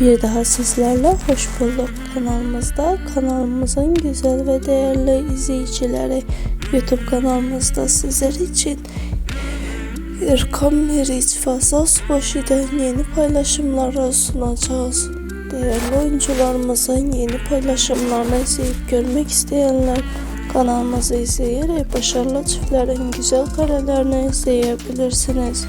Bir daha sizlerle hoş bulduk kanalımızda. Kanalımızın güzel ve değerli izleyicileri YouTube kanalımızda sizler için Erkan Meriç Fazla Subaşı'dan yeni paylaşımları sunacağız. Değerli oyuncularımızın yeni paylaşımlarını izleyip görmek isteyenler kanalımızı izleyerek başarılı çiftlerin güzel karelerini izleyebilirsiniz.